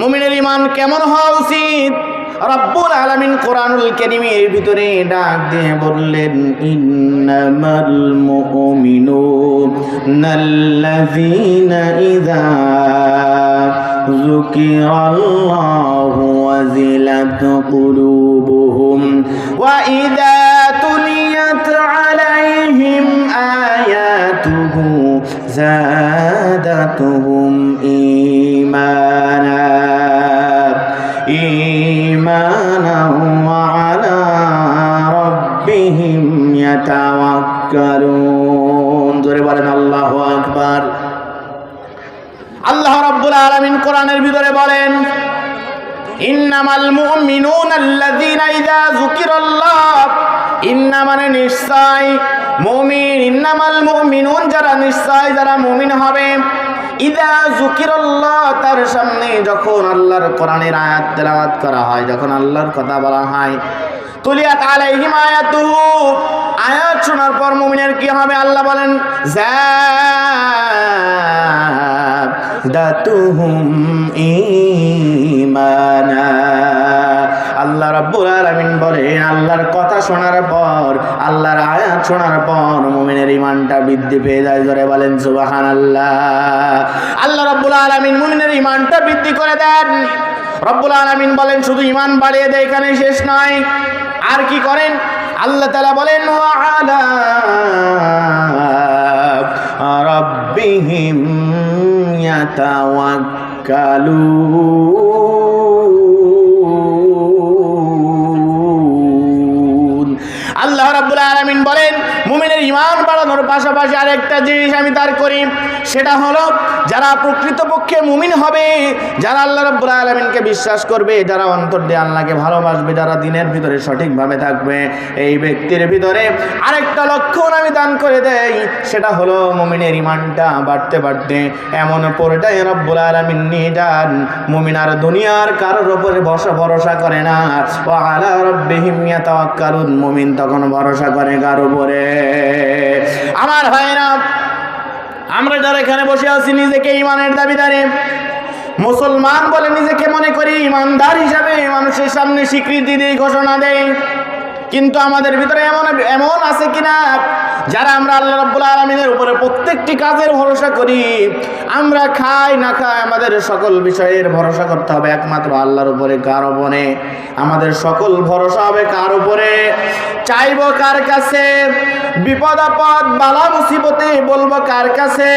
মুমিনের ইমান কেমন হওয়া উচিত? রব্বুল আলামিন কোরআনুল কারীমের ভিতরে ডাক দিয়ে বললেন, ইন্নামাল মুমিনুনাল্লাযীনা ইযা যুকিরাল্লাহু ওয়াজিলাত কুলুবুহুম ওয়া ইযা তুলিয়াত زادتهم إيمانا إيمانا وعلى ربهم يتوكلون জোরে বলেন আল্লাহু আকবার আল্লাহ রাব্বুল আলামিন কোরআনের ভিতরে বলেন ইন্নামাল মুমিনুন আল্লাযীনা ইযা যুকিরাল্লাহ ইন্না মানে নিশ্চয় মুমিন, ইন্নামাল মুমিনুন, যারা নিশ্চয় যারা মুমিন হবে। ইদা যুকিরাল্লাহ, তার সামনে যখন আল্লাহর কোরআনের আয়াত তেলাওয়াত করা হয়, যখন আল্লাহর কথা বলা হয়, তুলিয়াত আলাইহিম আয়াতুহু আয়াত শোনার পর মুমিনের কি হবে? আল্লাহ বলেন, জাদাতুহুম ঈমানা। আল্লাহ রাব্বুল আলামিন বলে আল্লাহর কথা শোনার পর, আল্লাহর আয়াত শোনার পর মুমিনের ইমানটা বৃদ্ধি পেয়ে যায়। ধরে বলেন, সুবহানাল্লাহ। আল্লাহ রাব্বুল আলামিন মুমিনের ইমানটা বৃদ্ধি করে দেন। রব্বুল আলামিন বলেন, শুধু ইমান বাড়িয়ে দেয় এখানে শেষ নয়। আর কি করেন? আল্লাহ তাআলা বলেন রাব্বিহিম ইয়াতাওয়াক্কালুন। রাব্বুল আলামিন বলেন মুমিনের ইমান বাড়ানোর পাশাপাশি আরেকটা জিনিস আমি তার করি, সেটা হলো যারা প্রকৃতপক্ষে মুমিন হবে, যারা আল্লাহ রাব্বুল আলামিনকে বিশ্বাস করবে, যারা অন্তর দিয়ে আল্লাহকে ভালোবাসবে, যারা দিনের ভিতরে সঠিকভাবে থাকবে, এই ব্যক্তির ভিতরে আরেকটা লক্ষণ আমি দান করে দেই, সেটা হলো মুমিনের ইমানটা বাড়তে বাড়তে এমন পর্যায়ে রব্বুল আলামিন নিয়ে যান মুমিন আর দুনিয়ার কারোর ওপরে বসা ভরসা করে না। ও আলা রব্বিহিম ইয়াতাওয়াক্কালুন, মুমিন তখন ভরসা করে কার উপরে? আমার হয় না আমরা যারা এখানে বসে আছি, নিজেকে ইমানের দাবিদারে। মুসলমান বলে নিজেকে মনে করি ইমানদার হিসাবে মানুষের সামনে স্বীকৃতি দিয়ে ঘোষণা দেয়। কিন্তু আমাদের ভিতরে এমন এমন আছে কিনা? যারা আমরা আল্লাহ রাব্বুল আলমিনের উপরে প্রত্যেকটি কাজের ভরসা করি, আমরা খাই না খাই আমাদের সকল বিষয়ের ভরসা করতে হবে একমাত্র আল্লাহর উপরে, কার উপরে? আমাদের সকল ভরসা হবে কার উপরে? চাইব কার কাছে? বিপদ আপদ বালা মুসিবতে বলব কার কাছে?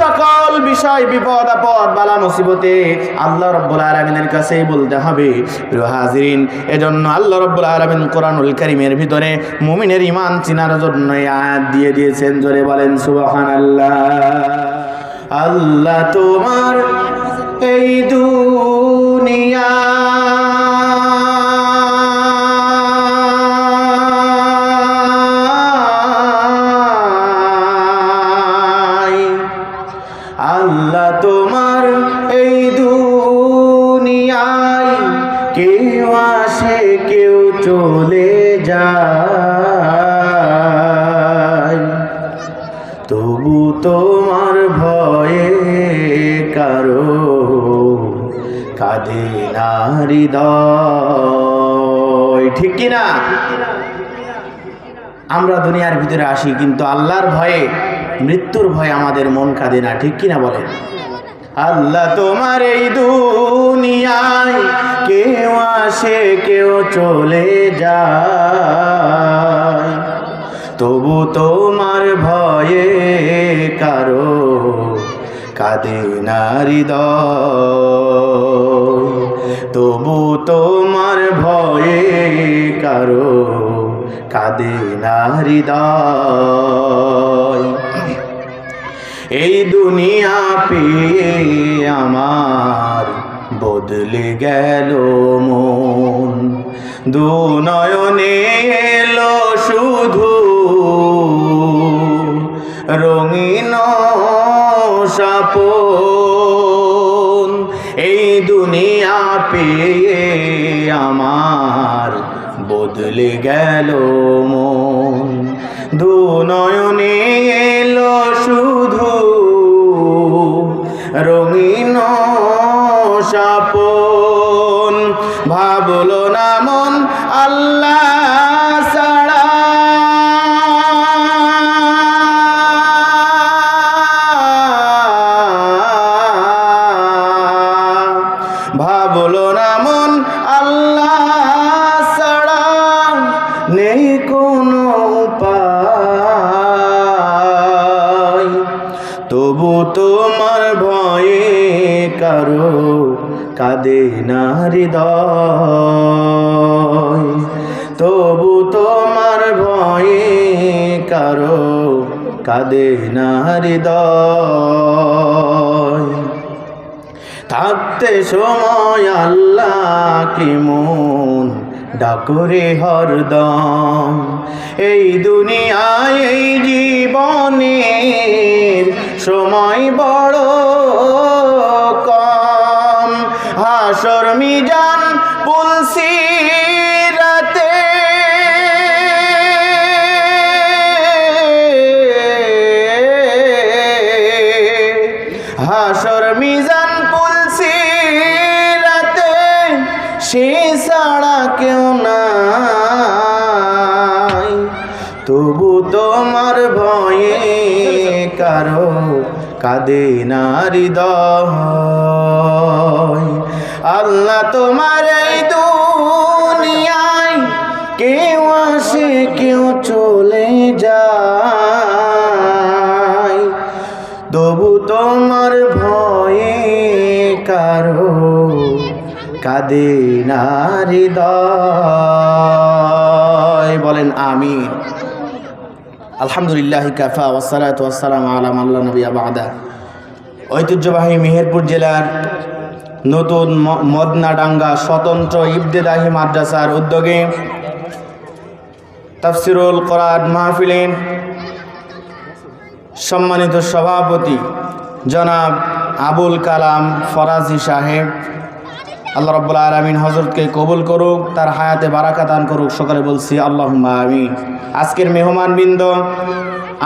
সকল বিষয় বিপদ আপদ বালা মুসিবতে আল্লাহ রব্বুল আলমিনের কাছেই বলতে হবে। প্রিয় হাজিরিন, এজন্য আল্লাহ রব্বুল আলমিন কোরআনুল করিমের ভিতরে মুমিনের ইমান চিনার জন্য আয়াত দিয়ে দিয়েছেন। জোরে বলেন সুবাহান আল্লাহ আল্লাহ তোমার এই কেউ আসে, কেউ চলে। যায়। তবু তোমার ভয়ে কারও কাঁদে না হৃদয়। ঠিক কিনা? আমরা দুনিয়ার ভিতরে আসি কিন্তু আল্লাহর ভয়ে, মৃত্যুর ভয়ে আমাদের মন কাঁদে না, ঠিক কিনা বলেন? আল্লাহ তোমার এই দুনিয়ায় কেউ আসে, কেউ চলে যায়। তবু তোমার ভয়ে কারও কাঁদে না হৃদয়। তবু তোমার ভয়ে কারও কাঁদে না হৃদয়। এই দুনিয়া পেয়ে আমার বদলে গেল মন। দু নয়নে এলো শুধু রঙিন সাপন এই দুনিয়া পেয়ে আমার বদলে গেল মন। দু নয়নে এলো শুধু dolor. হৃদয়। তবু তোমার ভয়ে কারও কাঁদে না হৃদয়। থাকতে সময় আল্লাহ কি মন ডাকুরে হরদম। এই দুনিয়ায়, এই জীবনের সময় বড় হাসর মিজান পুলসি রাতে। হাসর মিজান পুলসি রাতে, সে ছাড়া কেউ নাই। তবু তোমার ভয়ে কারও কাঁদে না হৃদয়। আল্লাহ তোমার এই দুনিয়ায় কেউ আসে, কেউ চলে যায়। তবু তোমার ভয়ে কারও কাঁদে না বলেন আমি আলহামদুলিল্লাহ কাফা ওসালাত ওয়াসালাম আলাম আল্লাহ নবী আবাদা ঐতিহ্যবাহী মেহেরপুর জেলার নতুন মদনাডাঙ্গা স্বতন্ত্র ইবতেদাহি মাদ্রাসার উদ্যোগে তাফসিরুল কোরআন মাহফিলের সম্মানিত সভাপতি জনাব আবুল কালাম ফরাজি সাহেব। আল্লাহ রব্বুল আলমিন হজরতকে কবুল করুক, তার হায়াতে বারাকা দান করুক, সকালে বলছি আল্লাহ আমিন। আজকের মেহমানবৃন্দ,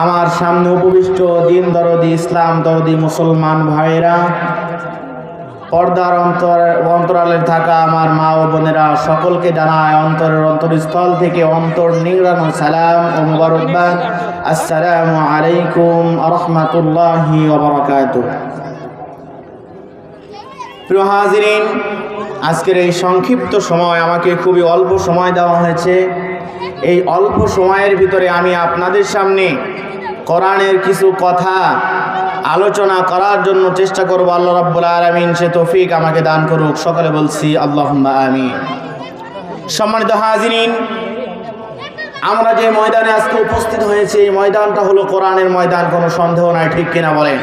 আমার সামনে উপবিষ্ট দিন দরদি ইসলাম দরদি মুসলমান ভাইয়েরা পর্দার অন্তর অন্তরালে থাকা আমার মা ও বোনেরা সকলকে জানায় অন্তরের অন্তরস্থল থেকে অন্তর নিংড়ানো সালাম ও মুবারকবাদ। আসসালামু আলাইকুম রহমতুল্লাহি ওবরাকাতুহ প্রিয় হাজিরিন, আজকের এই সংক্ষিপ্ত সময় আমাকে খুবই অল্প সময় দেওয়া হয়েছে। এই অল্প সময়ের ভিতরে আমি আপনাদের সামনে কোরআনের কিছু কথা আলোচনা করার জন্য চেষ্টা করব, আল্লাহ রাব্বুল আলামিন সে তৌফিক আমাকে দান করুক। সকালে বলছি, আল্লাহুম্মা আমিন। সম্মানিত হাজিরিন, আমরা যে ময়দানে আজকে উপস্থিত হয়েছি, এই ময়দানটা হলো কোরআনের ময়দান, কোনো সন্দেহ নাই, ঠিক কিনা বলেন?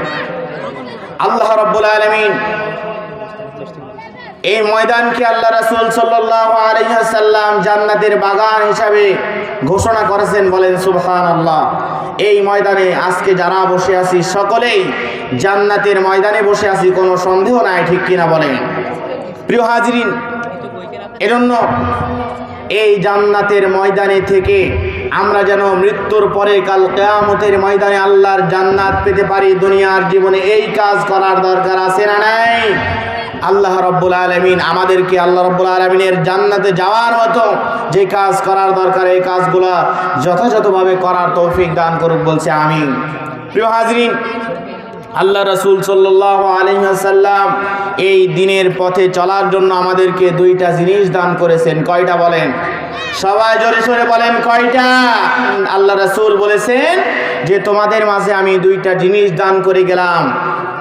আল্লাহ রাব্বুল আলামিন এই ময়দানকে আল্লাহ রাসূল সাল্লাল্লাহু আলাইহি সাল্লাম জান্নাতের বাগান হিসাবে ঘোষণা করেছেন, বলেন সুবহান আল্লাহ এই ময়দানে আজকে যারা বসে আছি, সকলেই জান্নাতের ময়দানে বসে আছি, কোনো সন্দেহ নাই, ঠিক কিনা বলেন? প্রিয় হাজিরিন, এজন্য এই জান্নাতের ময়দানে থেকে আমরা যেন মৃত্যুর পরে কাল কেয়ামতের ময়দানে আল্লাহর জান্নাত পেতে পারি, দুনিয়ার জীবনে এই কাজ করার দরকার আছে না নাই? আল্লাহ রব্বুল আলমিন আমাদেরকে আল্লাহ রব্বুল আলমিনের জান্নাতে যাওয়ার মতো যে কাজ করার দরকার, এই কাজগুলা যথাযথভাবে করার তৌফিক দান করুক বলছে আমি প্রিয় হাজরিন, আল্লাহ রসুল সাল্লাহ আলহাসাল্লাম এই দিনের পথে চলার জন্য আমাদেরকে দুইটা জিনিস দান করেছেন। কয়টা বলেন? সবাই জোরে সোরে বলেন, কয়টা? আল্লাহ রসুল বলেছেন যে, তোমাদের মাঝে আমি দুইটা জিনিস দান করে গেলাম।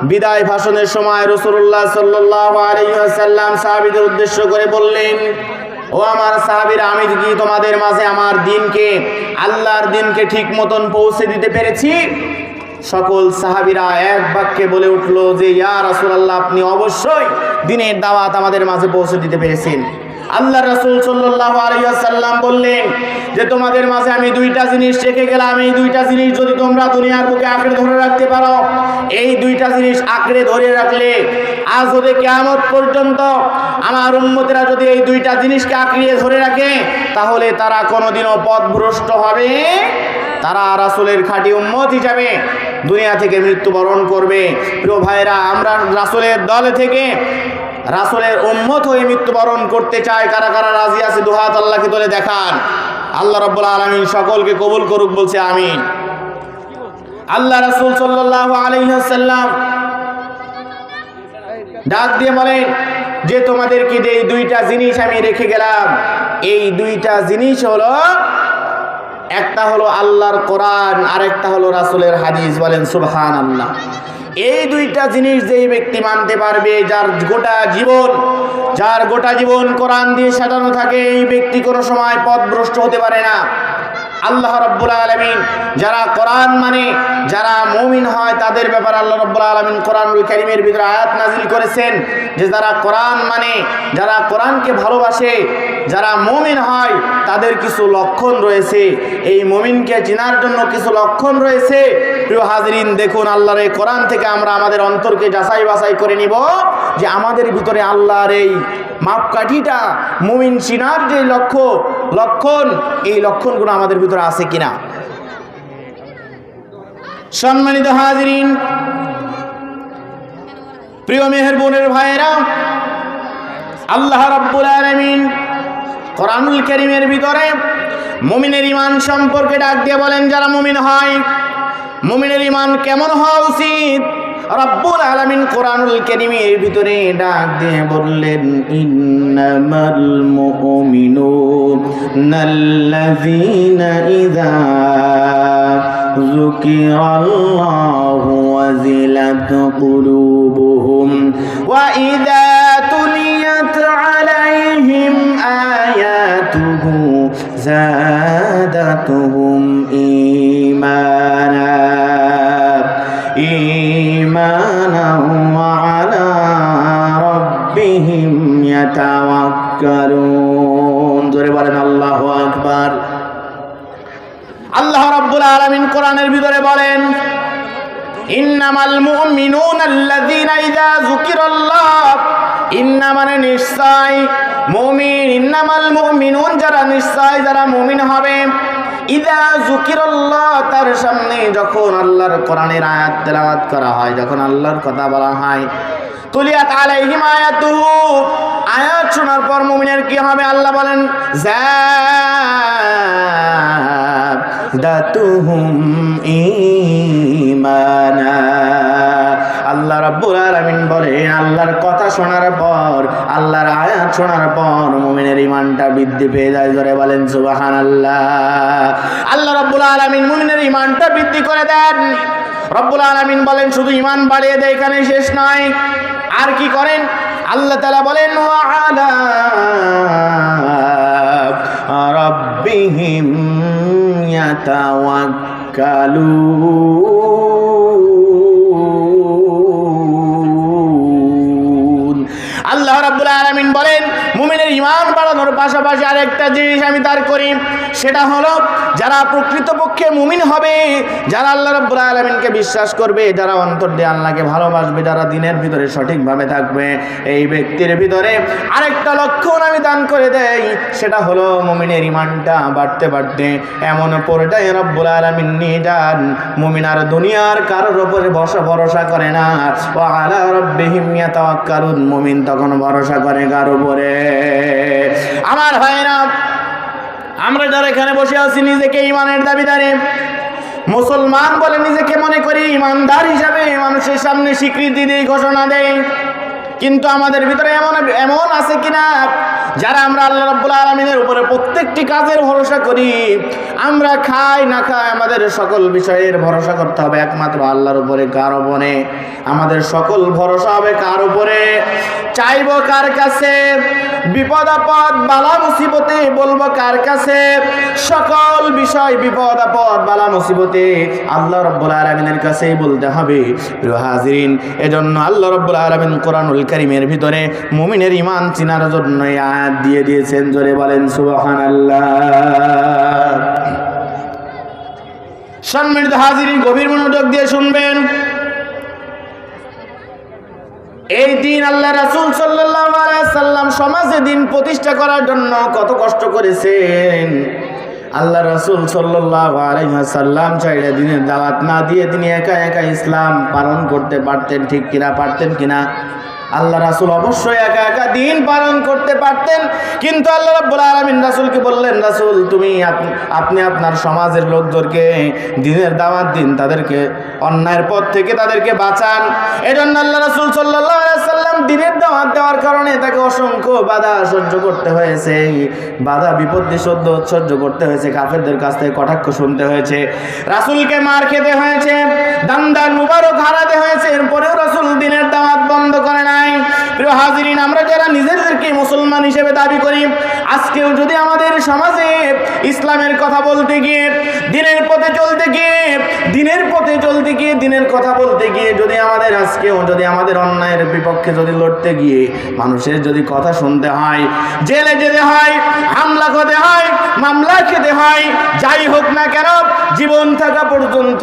বিদায় ভাষণের সময় রসুল্লাহ সাল্লাহ আলহাসাল্লাম সাহাবিদের উদ্দেশ্য করে বললেন, ও আমার সাহাবিরা, আমি কি তোমাদের মাঝে আমার দিনকে, আল্লাহর দিনকে ঠিক মতন পৌঁছে দিতে পেরেছি? সকল সাহাবিরা এক বাক্যে বলে উঠল যে, ইয়া রাসূলুল্লাহ, আপনি অবশ্যই দিনের দাওয়াত আমাদের মাঝে পৌঁছে দিতে পেরেছেন। আল্লাহ রাসূল ওয়াসাল্লাম বললেন যে তোমাদের মাঝে আমি দুইটা জিনিস রেখে গেলাম। এই দুইটা জিনিস যদি তোমরা দুনিয়ার বুকে আঁকড়ে ধরে রাখতে পারো, এই দুইটা জিনিস আঁকড়ে ধরে রাখলে আজ হতে কেয়ামত পর্যন্ত। আমার উম্মতেরা যদি এই দুইটা জিনিসকে আঁকড়িয়ে ধরে রাখে, তাহলে তারা কোনোদিনও পথভ্রষ্ট হবে। তারা রাসুলের খাঁটি উম্মত হিসাবে দুনিয়া থেকে মৃত্যুবরণ করবে। প্রিয় ভাইরা আমরা রাসুলের দল থেকে রাসুলের উম্মত হয়ে মৃত্যুবরণ করতে চায়, কারা কারা রাজি আছে দুহাত আল্লাহকে তোলে দেখান। আল্লাহ রব্বুল আলমিন সকলকে কবুল করুক বলছে, আমিন। আল্লাহ রাসুল সাল্লাহ আলহিহাসাল্লাম ডাক দিয়ে বলেন, যে তোমাদেরকে যে দুইটা জিনিস আমি রেখে গেলাম, এই দুইটা জিনিস হলো, একটা হলো আল্লাহর কোরআন, আরেকটা হলো রাসুলের হাদিস। বলেন সুবহান আল্লাহ এই দুইটা জিনিস যেই ব্যক্তি মানতে পারবে, যার গোটা জীবন, যার গোটা জীবন কোরআন দিয়ে সাজানো থাকে, এই ব্যক্তি কোনো সময় পথভ্রষ্ট হতে পারে না। আল্লাহ রব্বুল আলমিন যারা কোরআন মানে যারা মমিন হয় তাদের ব্যাপারে আল্লাহ রব্বুল আলমিন কোরআনুল করিমের ভিতরে আয়াত নাজিল করেছেন যে যারা কোরআন মানে যারা কোরআনকে ভালোবাসে, যারা মমিন হয় তাদের কিছু লক্ষণ রয়েছে। এই মমিনকে চেনার জন্য কিছু লক্ষণ রয়েছে। প্রিয় হাজরিন, দেখুন আল্লাহর এই কোরআন থেকে আমরা আমাদের অন্তরকে যাচাই বাছাই করে নিব যে আমাদের ভিতরে আল্লাহর এই মাপকাঠিটা মুমিন চিনার যে লক্ষ্য লক্ষণ, এই লক্ষণগুলো আমাদের ভিতরে আছে কিনা? সম্মানিত হাজরিন, প্রিয় মেহের বোনের ভাইয়েরা, আল্লাহ রাব্বুল আলামিন কোরআনুল কারীমের ভিতরে মুমিনের ইমান সম্পর্কে ডাক দিয়ে বলেন, যারা মুমিন হয়, মুমিনের ইমান কেমন হওয়া উচিত? রব্বুল আলামিন কোরআনুল কারীমের ভিতরে ডাক দিয়ে বললেন ইন্নামাল মুমিনুনাল্লাযীনা ইযা ذكر الله وزلت قلوبهم وإذا تليت عليهم آياته زادتهم إيمانا إيمانا বলেন, আল্লাহ রাব্বুল আলামিন কোরআনের ভিতরে বলেন, ইন্নামাল মুমিনুন আল্লাযীনা ইযা যুকিরাল্লাহ। ইন্না মানে নিশ্চয় মুমিন, ইন্নামাল মুমিনুন যারা নিশ্চয় যারা মুমিন হবে। ইদা যুকিরাল্লাহ, তার সামনে যখন আল্লাহর কোরআনের আয়াত তেলাওয়াত করা হয়, যখন আল্লাহর কথা বলা হয়, তুলিয়াত আলাইহিম আয়াতুহু আয়াত শোনার পর মুমিনের কি হবে? আল্লাহ বলেন, জাদাতুহুম ঈমানা। আল্লাহ রাব্বুল আলামিন বলে আল্লাহর কথা শোনার পর, আল্লাহর আয়াত শোনার পর মুমিনের ঈমানটা বৃদ্ধি পেয়ে যায়। ধরে বলেন, সুবহানাল্লাহ। আল্লাহ রাব্বুল আলামিন মুমিনের ঈমানটা বৃদ্ধি করে দেন। রব্বুল আলামিন বলেন, শুধু ঈমান বাড়িয়ে দেয় এখানে শেষ নয়। আর কি করেন? আল্লাহ তাআলা বলেন রাব্বিহিম ইয়াতাওয়াক্কালুন। বাড়ানোর পাশাপাশি আরেকটা জিনিস আমি তার করি, সেটা হলো যারা প্রকৃতপক্ষে মুমিন হবে, যারা আল্লাহ রাব্বুল আলামিনকে বিশ্বাস করবে, যারা অন্তর দিয়ে আল্লাহকে ভালোবাসবে, যারা দিনের ভিতরে সঠিকভাবে থাকবে, এই ব্যক্তির ভিতরে আরেকটা লক্ষণ আমি দান করে দেই, সেটা হলো মুমিনের ইমানটা বাড়তে বাড়তে এমন পর্যায়ে রব্বুল আলামিন নিয়ে যান মুমিন আর দুনিয়ার কারোর ওপরে বসা ভরসা করে না। ও আলা রব্বিহিম ইয়াতাওয়াক্কালুন, মুমিন তখন ভরসা করে কার উপরে? আমার হয় না। আমরা যারা এখানে বসে আছি, নিজেকে ইমানের দাবিদারে। মুসলমান বলে নিজেকে মনে করি ইমানদার হিসাবে মানুষের সামনে স্বীকৃতি দিয়ে ঘোষণা দেয়। কিন্তু আমাদের ভিতরে এমন এমন আছে কিনা? যারা আমরা আল্লাহ রাব্বুল আলমিনের উপরে প্রত্যেকটি কাজের ভরসা করি, আমরা খাই না খাই আমাদের সকল বিষয়ের ভরসা করতে হবে একমাত্র আল্লাহর উপরে, কার উপরে? আমাদের সকল ভরসা হবে কার উপরে? চাইব কার কাছে? বিপদ আপদ বালা মুসিবতে বলব কার কাছে? সকল বিষয় বিপদ আপদ বালা মুসিবতে আল্লাহ রব্বুল আলমিনের কাছেই বলতে হবে। প্রিয় এজন্য আল্লাহ রব্বুল আলমিন কোরআনুল করিমের ভিতরে মুমিনের ইমান চিনার জন্য এই আয়াত দিয়ে দিয়েছেন, জোরে বলেন সুবহান আল্লাহ সম্মানিত হাজিরিন, গভীর মনোযোগ দিয়ে শুনবেন। এই দিন আল্লাহ রাসুল সাল্লাম সমাজে দিন প্রতিষ্ঠা করার জন্য কত কষ্ট করেছেন। আল্লাহ রাসুল সাল্লাম চাইলে দিনের দাওয়াত না দিয়ে তিনি একা একা ইসলাম পালন করতে পারতেন ঠিক কিনা, পারতেন কিনা? আল্লাহ রাসুল অবশ্যই একা একা দিন পালন করতে পারতেন। কিন্তু আল্লাহ রাব্বুল আলামিন রাসুলকে বললেন, রাসুল, তুমি আপ- আপনি আপনার সমাজের লোকদেরকে দিনের দাওয়াত দিন, তাদেরকে অন্যায়ের পথ থেকে তাদেরকে বাঁচান। এজন্য আল্লাহ রাসুল দিনের দাওয়াত দেওয়ার কারণে তাকে অসংখ্য বাধা সহ্য করতে হয়েছে। বাধা, বিপত্তি সহ্য সহ্য করতে হয়েছে। কাফেরদের কাছ থেকে কটাক্ষ শুনতে হয়েছে। রাসুলকে মার খেতে হয়েছে দান্দার মুবারক হারাতে হয়েছে। এরপরেও রাসুল দিনের দাওয়াত বন্ধ করে নাই। প্রিয় হাজিরিন, আমরা যারা নিজেদেরকে মুসলমান হিসেবে দাবি করি, আজকেও যদি আমাদের সমাজে ইসলামের কথা বলতে গিয়ে, দিনের পথে চলতে গিয়ে, দিনের পথে চলতে গিয়ে, দিনের কথা বলতে গিয়ে যদি আমাদের আজকেও যদি আমাদের অন্যায়ের বিপক্ষে যদি লড়তে গিয়ে মানুষের যদি কথা শুনতে হয়, জেলে যেতে হয়, হামলা খেতে হয়, মামলা খেতে হয়, যাই হোক না কেন, জীবন থাকা পর্যন্ত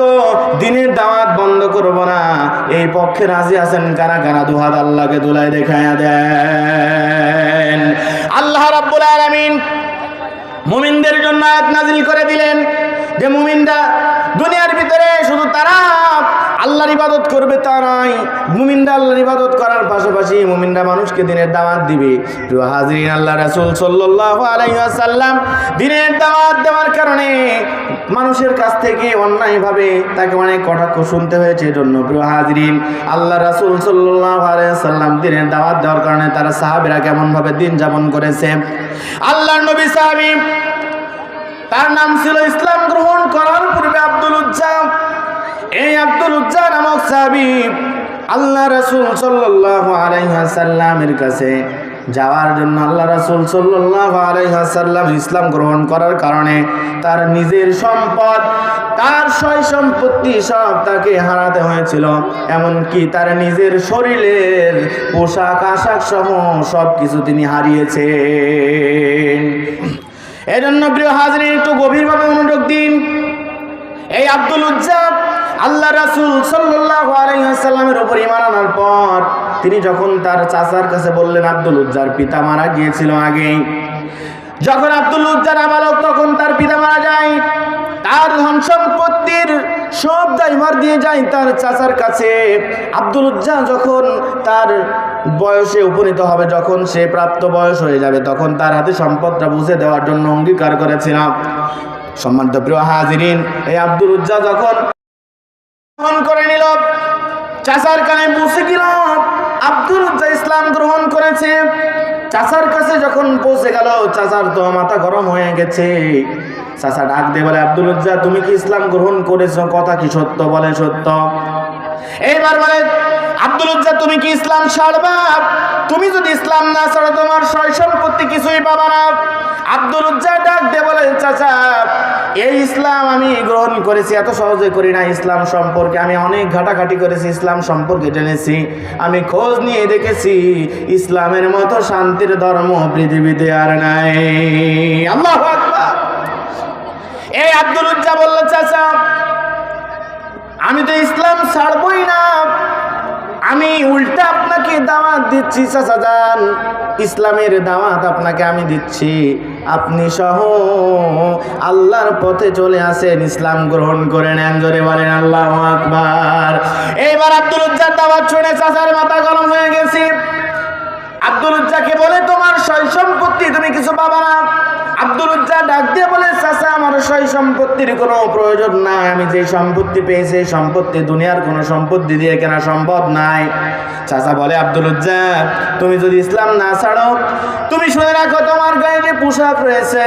দিনের দাওয়াত বন্ধ করব না। এই পক্ষে রাজি আছেন কারা? কারা দুহাত আল্লাহকে দুলাই দেখায়া দেন। আল্লাহ রাব্বুল আলামিন মুমিনদের জন্য আয়াত নাজিল করে দিলেন যে মুমিনরা দুনিয়ার ভিতরে শুধু তারা আল্লাহর ইবাদত করবে তা নয়। মুমিনরা আল্লাহর ইবাদত করার পাশাপাশি মুমিনরা মানুষকে দিনের দাওয়াত দিবে। প্রিয় হাজরিন আল্লাহ রাসুল সাল্লাল্লাহু আলাইহি ওয়াসাল্লাম দিনের দাওয়াত দেওয়ার কারণে মানুষের কাছ থেকে অন্যায়ভাবে তাকে অনেক কটাক্ষ শুনতে হয়েছে এজন্য। প্রিয় হাজরিন আল্লাহ রাসূল সাল্লাল্লাহু আলাইহি ওয়াসাল্লাম দিনের দাওয়াত দেওয়ার কারণে তারা সাহাবীরা কেমনভাবে দিন যাপন করেছে? আল্লাহর নবী সাহাবী, তার নাম ছিল ইসলাম গ্রহণ করার পূর্বে আব্দুল উজ্জা এই আব্দুল উজ্জা নামক সাহাবী আল্লাহ রাসূল সাল্লাল্লাহু আলাইহি সাল্লামের কাছে যাওয়ার জন্য আল্লাহ রাসূল সাল্লাল্লাহু আলাইহি সাল্লাম ইসলাম গ্রহণ করার কারণে তার নিজের সম্পদ, তার সয় সম্পত্তি সব তাকে হারাতে হয়েছিল। এমনকি তার নিজের শরীরের পোশাক, আশাক সহ সব কিছু তিনি হারিয়েছেন। এজন্য প্রিয় হাজরিন একটু গভীরভাবে মনোযোগ দিন। এই আব্দুল উজ্জাব আল্লাহ রাসূল সাল্লাল্লাহু আলাইহি ওয়াসাল্লামের উপর ঈমান আনার পর তিনি যখন তার চাচার কাছে বললেন, আব্দুল উজ্জার পিতা মারা গিয়েছিল আগেই। যখন আব্দুল উজ্জার আবালক তখন তার পিতা মারা যায়, তার ধন সম্পত্তির সব দায়ভার দিয়ে যায় তার চাচার কাছে। আব্দুল উজ্জা যখন তার বয়সে উপনীত হবে, যখন সে প্রাপ্ত বয়স হয়ে যাবে, তখন তার হাতে সম্পদটা বুঝে দেওয়ার জন্য অঙ্গীকার করেছিলাম। সম্মানিত প্রিয় হাজিরিন, এই আব্দুল উজ্জা যখন গ্রহণ করে নিল। চাচার কানে বসে গেল। আব্দুল ইসলাম গ্রহণ করেছে। চাচার কাছে যখন পৌঁছে গেল, চাচার তো মাথা গরম হয়ে গেছে। চাচা ডাক দিয়ে বলে, আব্দুল উজ্জা, তুমি কি ইসলাম গ্রহণ করেছ? কথা কি সত্য? বলে সত্য। এইবার বলে আব্দুল উজ্জা তুমি কি ইসলাম ছাড়বা? তুমি যদি ইসলাম না ছাড়ো, তোমার সয় সম্পত্তি কিছুই পাবা না। আব্দুল উজ্জা ডাক দিয়ে বলে, চাচা, এই ইসলাম আমি গ্রহণ করেছি, এত সহজে করি না ইসলাম সম্পর্কে। আমি অনেক ঘাটাঘাটি করেছি, ইসলাম সম্পর্কে জেনেছি। আমি খোঁজ নিয়ে দেখেছি, ইসলামের মতো শান্তির ধর্ম পৃথিবীতে আর নাই। আল্লাহ এই আব্দুল উজ্জা বলল, চাচা, আমি তো ইসলাম ছাড়বই না। আমি উল্টা আপনাকে দাওয়াত দিচ্ছি যান। ইসলামের দাওয়াত আপনাকে আমি দিচ্ছি। আপনি সহ আল্লাহর পথে চলে আসেন, ইসলাম গ্রহণ করে নেন, জোরে বলেন আল্লাহ আকবার। এইবার আব্দুল উজ্জার দাওয়াত শুনে চাচার মাথা গরম হয়ে গেছে। আব্দুল উজ্জাকে বলে, তোমার সয় সম্পত্তি তুমি কিছু পাবা না? আব্দুল উজ্জা ডাক দিয়ে বলে, চাচা, আমার সেই সম্পত্তির কোনো প্রয়োজন নাই। আমি যে সম্পত্তি পেয়েছি, এই সম্পত্তি দুনিয়ার কোনো সম্পত্তি দিয়ে কেনা সম্ভব নাই। চাচা বলে আব্দুল উজ্জা তুমি যদি ইসলাম না ছাড়ো, তুমি শুনে রাখো, তোমার গায়ে যে পোশাক রয়েছে,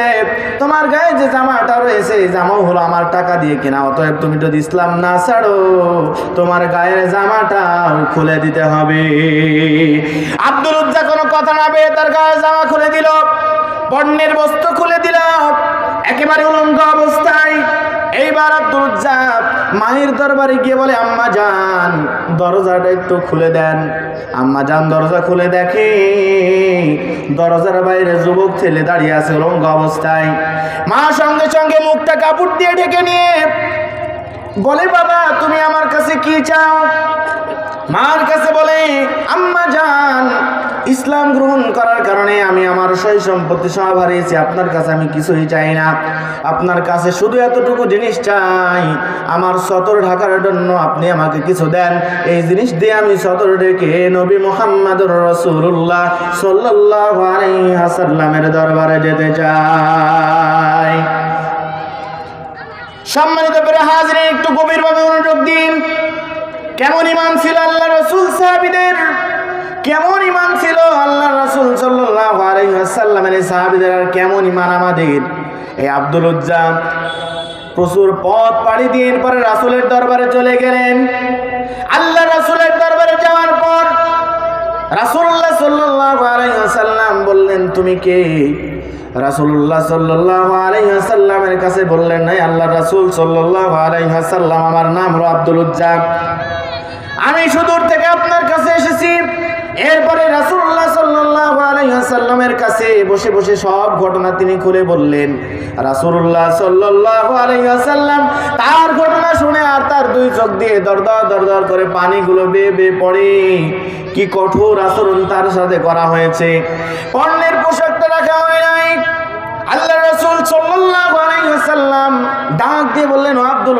তোমার গায়ে যে জামাটা রয়েছে, এই জামাও হলো আমার টাকা দিয়ে কেনা। অতএব তুমি যদি ইসলাম না ছাড়ো, তোমার গায়ের জামাটাও খুলে দিতে হবে। আব্দুল উজ্জা কোনো কথা না পেয়ে তার গায়ের জামা খুলে দিল। পণ্যের বস্ত্র খুলে দিল। একেবারে উলঙ্গ অবস্থায়। এইবার আব্দুল মায়ের দরবারে গিয়ে বলে, আম্মা যান দরজাটা একটু খুলে দেন। আম্মা যান দরজা খুলে দেখে। দরজার বাইরে যুবক ছেলে দাঁড়িয়ে আছে উলঙ্গ অবস্থায়। মা সঙ্গে সঙ্গে মুখটা কাপড় দিয়ে ঢেকে নিয়ে বলে, বাবা, তুমি আমার কাছে কি চাও? মার কাছে বলে, আম্মা যান ইসলাম গ্রহণ করার কারণে আমি আমার সই সম্পত্তি সব হারিয়েছি। আপনার কাছে আমি কিছুই চাই না। আপনার কাছে শুধু এতটুকু জিনিস চাই। আমার সতর ঢাকার জন্য আপনি আমাকে কিছু দেন। এই জিনিস দিয়ে আমি সতর ডেকে নবী মোহাম্মদুর রসুল্লাহ সাল্লাহ আলাইহাসাল্লামের দরবারে যেতে চাই। সম্মানিত করে হাজির একটু গভীরভাবে মনোযোগ দিন। কেমন ইমান ছিল আল্লাহ রসুল সাহাবিদের? কেমন ইমান ছিল? আল্লাহ রসুল সাল্লাহ আলাইসাল্লামের সাহাবিদের আর কেমন ইমান আমাদের? এই আব্দুল উজ্জাম প্রচুর পথ পাড়ি দিয়ে পরে রাসুলের দরবারে চলে গেলেন। আল্লাহ রাসুলের দরবারে যাওয়ার পর রাসুল্লাহ সাল্লাহ আলাইসাল্লাম বললেন, তুমি কে? রাসুল্লাহ সাল্লাহ আলাইসাল্লামের কাছে বললেন নাই আল্লাহ রাসুল সাল্লাহ আলাইসাল্লাম আমার নাম হলো আব্দুল উজ্জাম। আমি সুদূর থেকে আপনার কাছে এসেছি। এরপরে রাসুল্লাহ সাল্লাহ আলাইসাল্লামের কাছে বসে বসে সব ঘটনা তিনি খুলে বললেন। রাসুল্লাহ সাল্লাহ আলাইসাল্লাম তার ঘটনা শুনে আর তার দুই চোখ দিয়ে দরদর দরদর করে পানিগুলো বেয়ে বেয়ে পড়ে। কি কঠোর আচরণ তার সাথে করা হয়েছে। অন্যের পোশাকটা রাখা হয় নাই। আল্লাহ রসুল সাল্লাম ডাক দিয়ে বললেন, "ও আব্দুল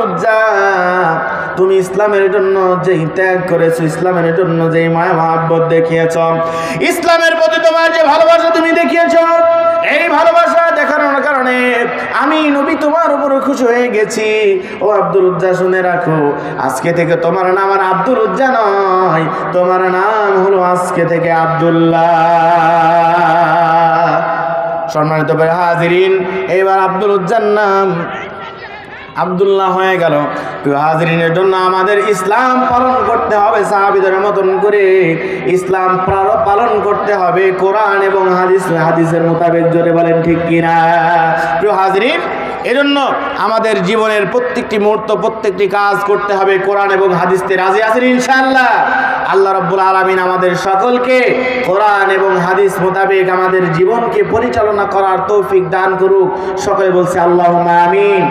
তুমি ইসলামের জন্য যেই ত্যাগ করেছ, ইসলামের জন্য যেই মায়া মহাব্বত দেখিয়েছ, ইসলামের প্রতি তোমার যে ভালোবাসা তুমি দেখিয়েছ, এই ভালোবাসা দেখানোর কারণে আমি নবী তোমার উপর খুশি হয়ে গেছি। ও আব্দুল উজ্জা শুনে রাখো, আজকে থেকে তোমার নাম আর আব্দুল উজ্জা নয়, তোমার নাম হলো আজকে থেকে আব্দুল্লাহ। সম্মানিত হাজিরিন, এইবার আব্দুল উজ্জার নাম আব্দুল্লাহ হয়ে গেল। হাজরিনের জন্য আমাদের ইসলাম পালন করতে হবে সাহাবিদের মতন করে। ইসলাম পালন করতে হবে কোরআন এবং হাদিস। হাদিসের মোতাবেক জোরে বলেন ঠিক কিনা? প্রিয় হাজরিন এজন্য আমাদের জীবনের প্রত্যেকটি মুহূর্ত, প্রত্যেকটি কাজ করতে হবে কোরআন এবং হাদিসতে রাজি আছেন ইনশাআল্লাহ। আল্লাহ রব্বুল আলমিন আমাদের সকলকে কোরআন এবং হাদিস মোতাবেক আমাদের জীবনকে পরিচালনা করার তৌফিক দান করুক। সকলে বলছে আল্লাহ আমিন।